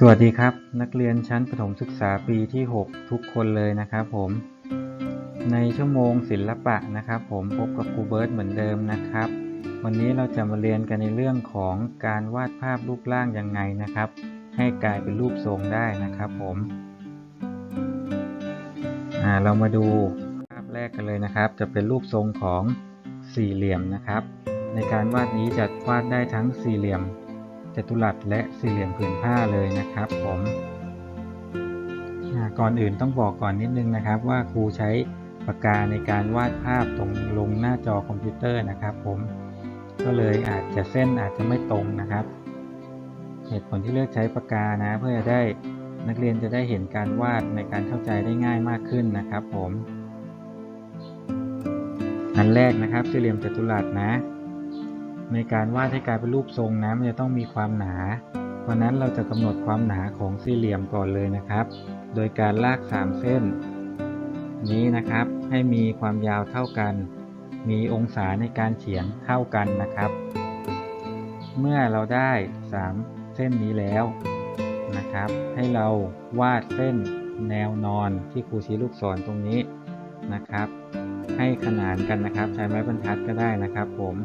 สวัสดีครับ นักเรียนชั้นประถมศึกษาปีที่ 6 ทุกคนเลยนะครับผม ในชั่วโมงศิลปะนะครับ ผมพบกับครูเบิร์ตเหมือนเดิมนะครับ วันนี้เราจะมาเรียนกันในเรื่องของการวาดภาพรูปร่างยังไงนะครับ ให้กลายเป็นรูปทรงได้นะครับผมอ่าเรามาดูภาพแรกกันเลยนะครับ จะเป็นรูปทรงของสี่เหลี่ยมนะครับ ในการวาดนี้จะวาดได้ทั้งสี่เหลี่ยม จัตุรัสและสี่เหลี่ยมผืนผ้าเลยนะครับผมก่อนอื่นต้องบอกก่อนนิดนึงนะครับ ว่าครูใช้ปากกาในการวาดภาพตรงลงหน้าจอคอมพิวเตอร์นะครับ ผมก็เลยอาจจะเส้นอาจจะไม่ตรงนะครับ เหตุผลที่เลือกใช้ปากกานะ เพื่อจะได้นักเรียนจะได้เห็นการวาดในการเข้าใจได้ง่ายมากขึ้นนะครับ ผม อันแรกนะครับสี่เหลี่ยมจัตุรัสนะ ในการวาดให้กลายเป็นรูปทรงนะมันจะต้องมีความหนา เพราะนั้นเราจะกำหนดความหนาของสี่เหลี่ยมก่อนเลยนะครับ โดยการลาก 3 เส้น นี้นะครับให้มีความยาวเท่ากัน มีองศาในการเฉียงเท่ากันนะครับ เมื่อเราได้ 3 เส้นนี้แล้วนะครับ ให้เราวาดเส้นแนวนอนที่ครูชี้ลูกศรตรงนี้นะครับ ให้ขนานกันนะครับ ใช้ไม้บรรทัดก็ได้นะครับผม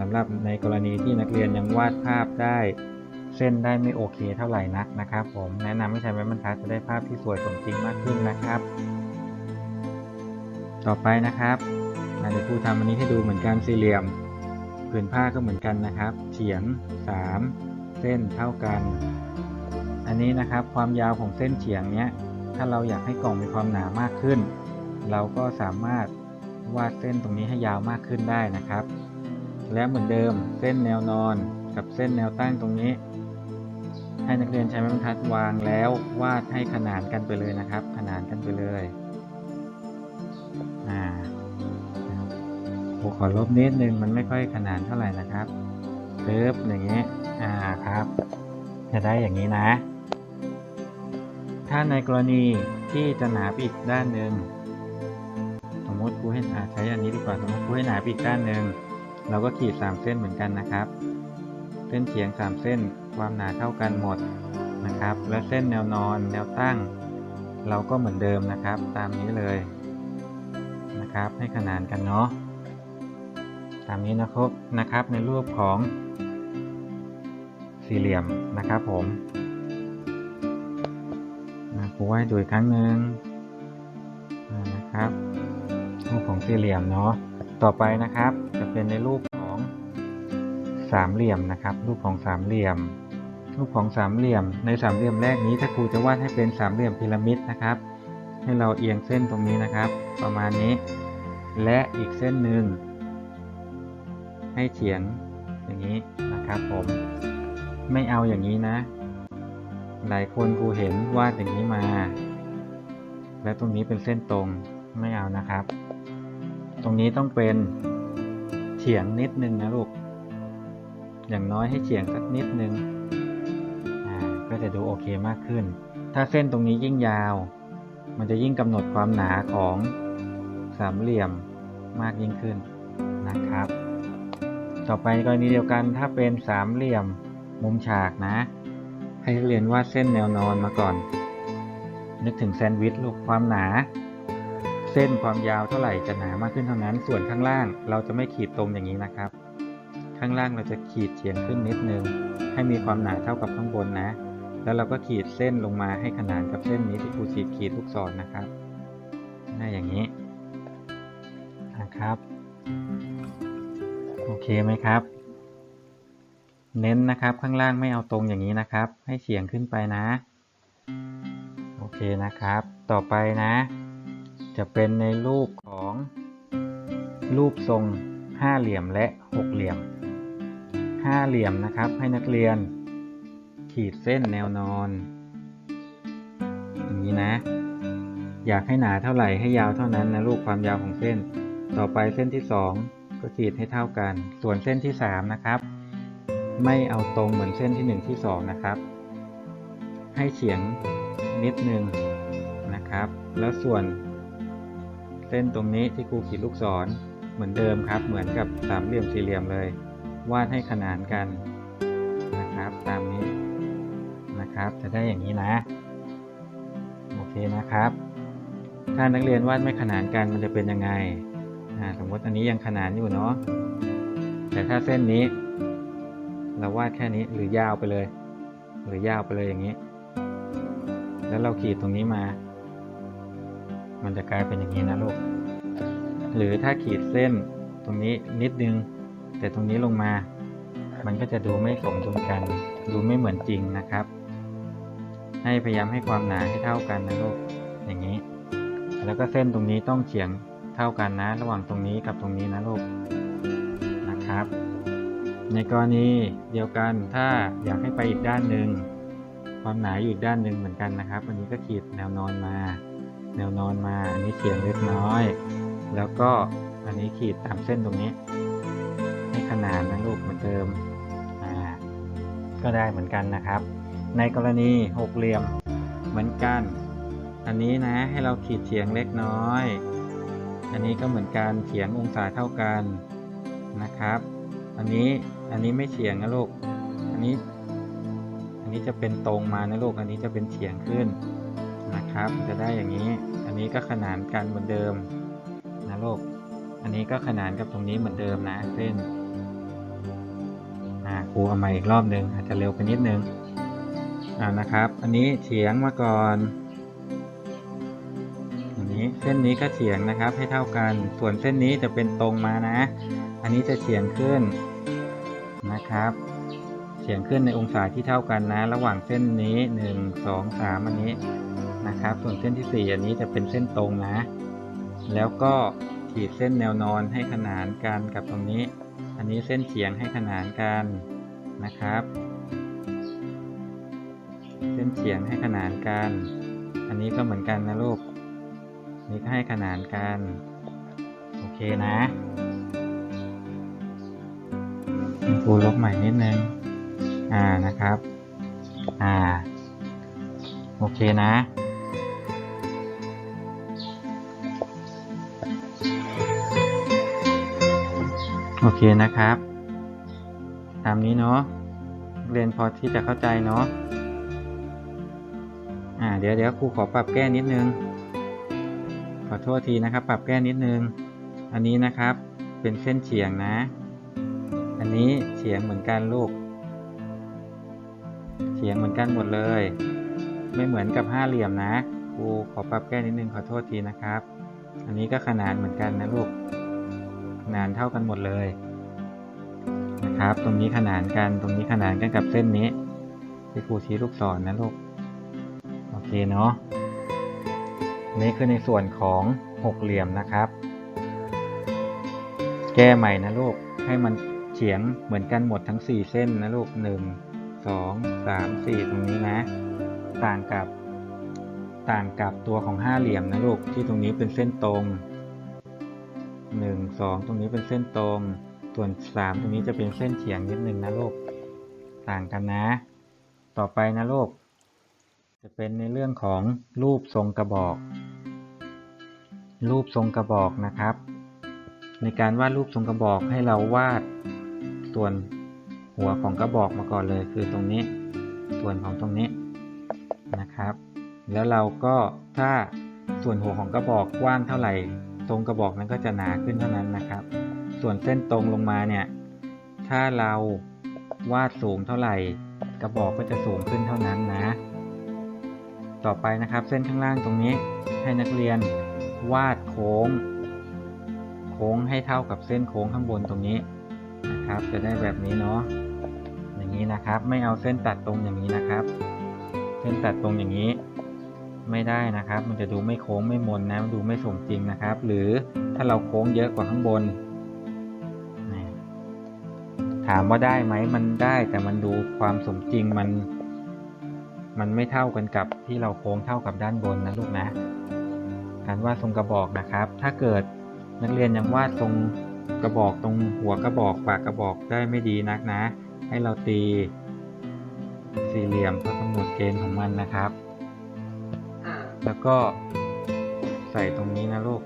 สำหรับในกรณีที่นักเรียนยังวาดภาพได้เส้นได้ไม่โอเคเท่าไหร่นักนะครับ ผมแนะนำให้ใช้ไม้บรรทัดจะได้ภาพที่สวยสมจริงมากขึ้นนะครับ ต่อไปนะครับอะเดี๋ยวครูทำอันนี้ให้ดูเหมือนกันสี่เหลี่ยมผืนผ้าก็เหมือนกันนะครับเฉียง 3 เส้นเท่ากัน อันนี้นะครับความยาวของเส้นเฉียงเนี้ยถ้าเราอยากให้กล่องมีความหนามากขึ้น เราก็สามารถวาดเส้นตรงนี้ให้ยาวมากขึ้นได้นะครับ และเหมือนเดิมเส้นแนวนอนกับเส้นแนวตั้งตรงนี้ ให้นักเรียนใช้ไม้บรรทัดวางแล้ววาดให้ขนานกันไปเลยนะครับ ขนานกันไปเลยอ่าผมขอลบนิดนึงมันไม่ค่อยขนานเท่าไหร่นะครับเติบอย่างนี้อ่าครับ จะได้อย่างนี้นะ ถ้าในกรณีที่จะหนาไปอีกด้านหนึ่งสมมติครูให้ใช้อันนี้ดีกว่าสมมติครูให้หนาไปอีกด้านหนึ่ง เราก็ขีด 3 เส้นเหมือนกันนะครับ เส้นเฉียง 3 เส้นความหนาเท่ากันหมดนะครับ และเส้นแนวนอนแนวตั้ง เราก็เหมือนเดิมนะครับ ตามนี้เลยนะครับ ให้ขนานกันเนาะตามนี้นะครับนะครับในรูปของสี่เหลี่ยมนะครับผมนะครูให้ดูอีกครั้งหนึ่งนะครับรูปของสี่เหลี่ยมเนาะต่อไปนะครับ เป็นในรูปของสามเหลี่ยมนะครับ รูปของสามเหลี่ยม รูปของสามเหลี่ยม ในสามเหลี่ยมแรกนี้ถ้าครูจะวาดให้เป็นสามเหลี่ยมพีระมิดนะครับ ให้เราเอียงเส้นตรงนี้นะครับ ประมาณนี้ และอีกเส้นหนึ่งให้เฉียงอย่างนี้นะครับผม ไม่เอาอย่างนี้นะ หลายคนครูเห็นวาดอย่างนี้มา และตรงนี้เป็นเส้นตรงไม่เอานะครับ ตรงนี้ต้องเป็น เฉียงนิดนึงนะลูก อย่างน้อยให้เฉียงสักนิดนึง อ่า ก็จะดูโอเคมากขึ้น ถ้าเส้นตรงนี้ยิ่งยาว มันจะยิ่งกำหนดความหนาของสามเหลี่ยมมากยิ่งขึ้นนะครับ ต่อไปกรณีเดียวกันถ้าเป็นสามเหลี่ยมมุมฉากนะ ให้นักเรียนวาดเส้นแนวนอนมาก่อน นึกถึงแซนด์วิชลูกความหนา เส้นความยาวเท่าไหร่จะหนามากขึ้นเท่านั้น ส่วนข้างล่างเราจะไม่ขีดตรงอย่างนี้นะครับ ข้างล่างเราจะขีดเฉียงขึ้นนิดนึง ให้มีความหนาเท่ากับข้างบนนะ แล้วเราก็ขีดเส้นลงมาให้ขนานกับเส้นนี้ที่ครูขีดขีดลูกศรนนะครับได้อย่างนี้นะครับ โอเคไหมครับ เน้นนะครับข้างล่างไม่เอาตรงอย่างนี้นะครับ ให้เฉียงขึ้นไปนะ โอเคนะครับ ต่อไปนะ จะเป็นในรูปของ รูปทรงห้าเหลี่ยมและหกเหลี่ยมห้าเหลี่ยมนะครับ ให้นักเรียน ขีดเส้นแนวนอน อย่างนี้นะ อยากให้หนาเท่าไหร่ให้ยาวเท่านั้นนะลูกความยาวของเส้น ต่อไปเส้นที่สองก็ขีดให้เท่ากัน ส่วนเส้นที่สามนะครับ ไม่เอาตรงเหมือนเส้นที่หนึ่งที่สองนะครับ ให้เฉียงนิดนึงนะครับ แล้วส่วน เส้นตรงนี้ที่ครูขีดลูกศรเหมือนเดิมครับ เหมือนกับสามเหลี่ยมสี่เหลี่ยมเลย วาดให้ขนานกันนะครับ ตามนี้นะครับ จะได้อย่างนี้นะ โอเคนะครับ ถ้านักเรียนวาดไม่ขนานกันมันจะเป็นยังไงสมมติอันนี้ยังขนานอยู่เนาะแต่ถ้าเส้นนี้ เราวาดแค่นี้หรือยาวไปเลย หรือยาวไปเลยอย่างนี้ แล้วเราขีดตรงนี้มา มันจะกลายเป็นอย่างนี้นะลูก หรือถ้าขีดเส้นตรงนี้นิดนึง แต่ตรงนี้ลงมา มันก็จะดูไม่สมดุลกัน ดูไม่เหมือนจริงนะครับ ให้พยายามให้ความหนาให้เท่ากันนะลูก อย่างนี้ แล้วก็เส้นตรงนี้ต้องเฉียงเท่ากันนะ ระหว่างตรงนี้กับตรงนี้นะลูก นะครับ ในกรณีเดียวกัน ถ้าอยากให้ไปอีกด้านหนึ่งความหนาอยู่อีกด้านหนึ่งเหมือนกันนะครับอันนี้ก็ขีดแนวนอนมา แนวนอนมา อันนี้เฉียงเล็กน้อย แล้วก็อันนี้ขีดตามเส้นตรงนี้ ให้ขนานนะลูกมือนเดิมอ่าก็ได้เหมือนกันนะครับ ในกรณีหกเหลี่ยมเหมือนกัน อันนี้นะให้เราขีดเฉียงเล็กน้อย อันนี้ก็เหมือนกันเฉียงองศาเท่ากันนะครับ อันนี้อันนี้ไม่เฉียงนะลูก อันนี้ อันนี้จะเป็นตรงมานะลูก อันนี้จะเป็นเฉียงขึ้น นะครับ จะได้อย่างนี้ อันนี้ก็ขนานกันเหมือนเดิมนะลูก อันนี้ก็ขนานกับตรงนี้เหมือนเดิมนะเส้นอ่าครูเอามาอีกรอบหนึ่งอาจจะเร็วไปนิดนึงอ่านะครับ อันนี้เฉียงมาก่อนอันนี้เส้นนี้ก็เฉียงนะครับให้เท่ากัน ส่วนเส้นนี้จะเป็นตรงมานะ อันนี้จะเฉียงขึ้นนะครับเฉียงขึ้นในองศาที่เท่ากันนะ ระหว่างเส้นนี้ 1 2 3 อันนี้ นะครับ ส่วนเส้นที่ 4 อันนี้จะเป็นเส้นตรงนะ แล้วก็ขีดเส้นแนวนอนให้ขนานกันกับตรงนี้ อันนี้เส้นเฉียงให้ขนานกันนะครับ เส้นเฉียงให้ขนานกัน อันนี้ก็เหมือนกันนะลูก นี่ก็ให้ขนานกัน โอเคนะครูลบใหม่นิดนึง อ่านะครับ อ่า โอเคนะ โอเคนะครับ ตามนี้เนาะเรียนพอที่จะเข้าใจเนาะอ่าเดี๋ยวเดี๋ยวครูขอปรับแก้นิดนึง ขอโทษทีนะครับ ปรับแก้นิดนึง อันนี้นะครับเป็นเส้นเฉียงนะ อันนี้เฉียงเหมือนกันลูก เฉียงเหมือนกันหมดเลย ไม่เหมือนกับห้าเหลี่ยมนะครูขอปรับแก้นิดนึงขอโทษทีนะครับ อันนี้ก็ขนานเหมือนกันนะลูก ขนานเท่ากันหมดเลยนะครับ ตรงนี้ขนานกัน ตรงนี้ขนานกันกับเส้นนี้ที่ครูชี้ลูกศรนนะลูก โอเคเนาะ นี่คือในส่วนของหกเหลี่ยมนะครับ แก้ใหม่นะลูก ให้มันเฉียงเหมือนกันหมดทั้ง 4 เส้นนะลูก 1 2 3 4 ตรงนี้นะ ต่างกับ ต่างกับตัวของห้าเหลี่ยมนะลูกที่ตรงนี้เป็นเส้นตรง1 2ตรงนี้เป็นเส้นตรง ส่วน3ตรงนี้จะเป็นเส้นเฉียงนิดนึงนะลูกต่างกันนะ ต่อไปนะลูกจะเป็นในเรื่องของรูปทรงกระบอก รูปทรงกระบอกนะครับ ในการวาดรูปทรงกระบอกให้เราวาด ส่วนหัวของกระบอกมาก่อนเลยคือตรงนี้ ส่วนของตรงนี้นะครับ แล้วเราก็ถ้าส่วนหัวของกระบอกกว้างเท่าไหร่ ตรงกระบอกนั้นก็จะหนาขึ้นเท่านั้นนะครับ ส่วนเส้นตรงลงมาเนี่ย ถ้าเราวาดสูงเท่าไหร่ กระบอกก็จะสูงขึ้นเท่านั้นนะ ต่อไปนะครับเส้นข้างล่างตรงนี้ให้นักเรียนวาดโค้ง โค้งให้เท่ากับเส้นโค้งข้างบนตรงนี้นะครับ จะได้แบบนี้เนาะอย่างนี้นะครับ ไม่เอาเส้นตัดตรงอย่างนี้นะครับ เส้นตัดตรงอย่างนี้ ไม่ได้นะครับ มันจะดูไม่โค้งไม่มนนะมันดูไม่สมจริงนะครับ หรือถ้าเราโค้งเยอะกว่าข้างบน ถามว่าได้ไหมมันได้แต่มันดูความสมจริงมัน มันไม่เท่ากันกับที่เราโค้งเท่ากับด้านบนนะลูกนะ การวาดทรงกระบอกนะครับ ถ้าเกิดนักเรียนยังวาดทรงกระบอกตรงหัวกระบอกปากกระบอกได้ไม่ดีนักนะ ให้เราตีสี่เหลี่ยมเพื่อกำหนดเกณฑ์ของมันนะครับ แล้วก็ใส่ตรงนี้นะลูก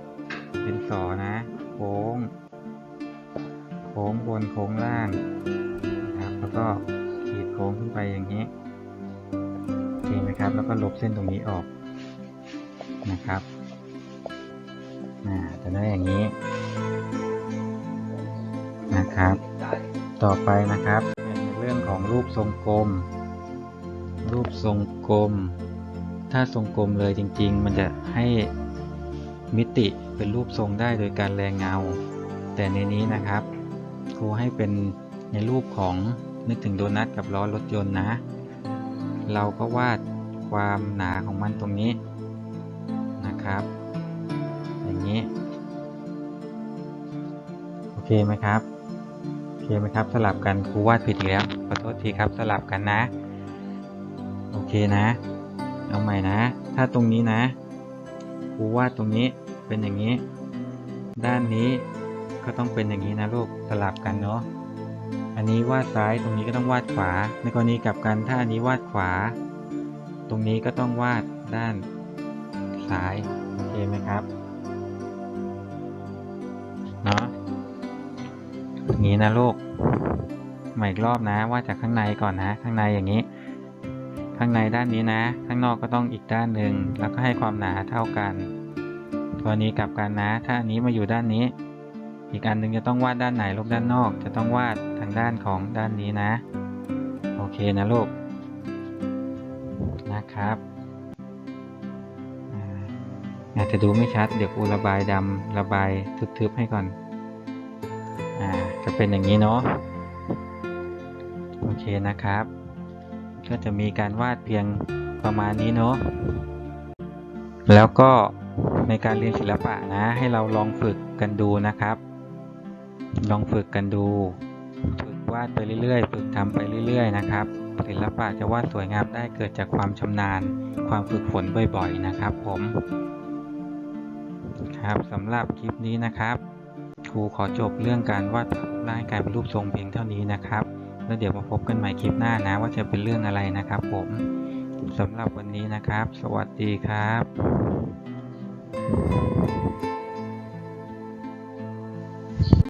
เป็นสอนะ โค้ง โค้งบนโค้งล่างนะครับแล้วก็ขีดโค้งขึ้นไปอย่างนี้แล้วก็ลบเส้นตรงนี้ออกนะครับอ่าจะได้อย่างนี้นะครับ ต่อไปนะครับเป็นเรื่องของรูปทรงกลม รูปทรงกลม ถ้าทรงกลมเลยจริง ๆ มันจะให้มิติเป็นรูปทรงได้โดยการแรงเงา แต่ในนี้นะครับ ครูให้เป็นในรูปของนึกถึงโดนัทกับล้อรถยนต์นะ เราก็วาดความหนาของมันตรงนี้นะครับ อย่างนี้ โอเคไหมครับ โอเคไหมครับสลับกันครูวาดผิดอีกแล้วขอโทษทีครับสลับกันนะ โอเคนะ เอาใหม่นะ ถ้าตรงนี้นะครูวาดตรงนี้เป็นอย่างนี้ ด้านนี้ก็ต้องเป็นอย่างนี้นะลูกสลับกันเนาะอันนี้วาดซ้ายตรงนี้ก็ต้องวาดขวา ในกรณีกลับกันถ้าอันนี้วาดขวา ตรงนี้ก็ต้องวาดด้านซ้ายโอเคไหมครับเนาะอย่างนี้นะลูกใหม่อีกรอบนะวาดจากข้างในก่อนนะ ข้างในอย่างนี้ ข้างในด้านนี้นะ ข้างนอกก็ต้องอีกด้านหนึ่ง แล้วก็ให้ความหนาเท่ากันตัวนี้กลับกันนะ ถ้าอันนี้มาอยู่ด้านนี้ อีกอันหนึ่งจะต้องวาดด้านไหนลูกด้านนอก จะต้องวาดทางด้านของด้านนี้นะ โอเคนะลูก นะครับอ่าจจะดูไม่ชัด เดี๋ยวครูระบายดำระบายทึบๆให้ก่อน อ่า จะเป็นอย่างนี้เนาะ โอเคนะครับ ก็จะมีการวาดเพียงประมาณนี้เนาะแล้วก็ในการเรียนศิลปะนะ ให้เราลองฝึกกันดูนะครับ ลองฝึกกันดู ฝึกวาดไปเรื่อยๆ ฝึกทำไปเรื่อยๆ นะครับ ศิลปะจะวาดสวยงามได้เกิดจากความชำนาญ ความฝึกฝนบ่อยๆ นะครับ ผม ครับสำหรับคลิปนี้นะครับ ครูขอจบเรื่องการวาดภาพร่างกายเป็นรูปทรงเพียงเท่านี้นะครับ แล้วเดี๋ยวมาพบกันใหม่คลิปหน้านะ ว่าจะเป็นเรื่องอะไรนะครับ ผมสำหรับวันนี้นะครับ สวัสดีครับ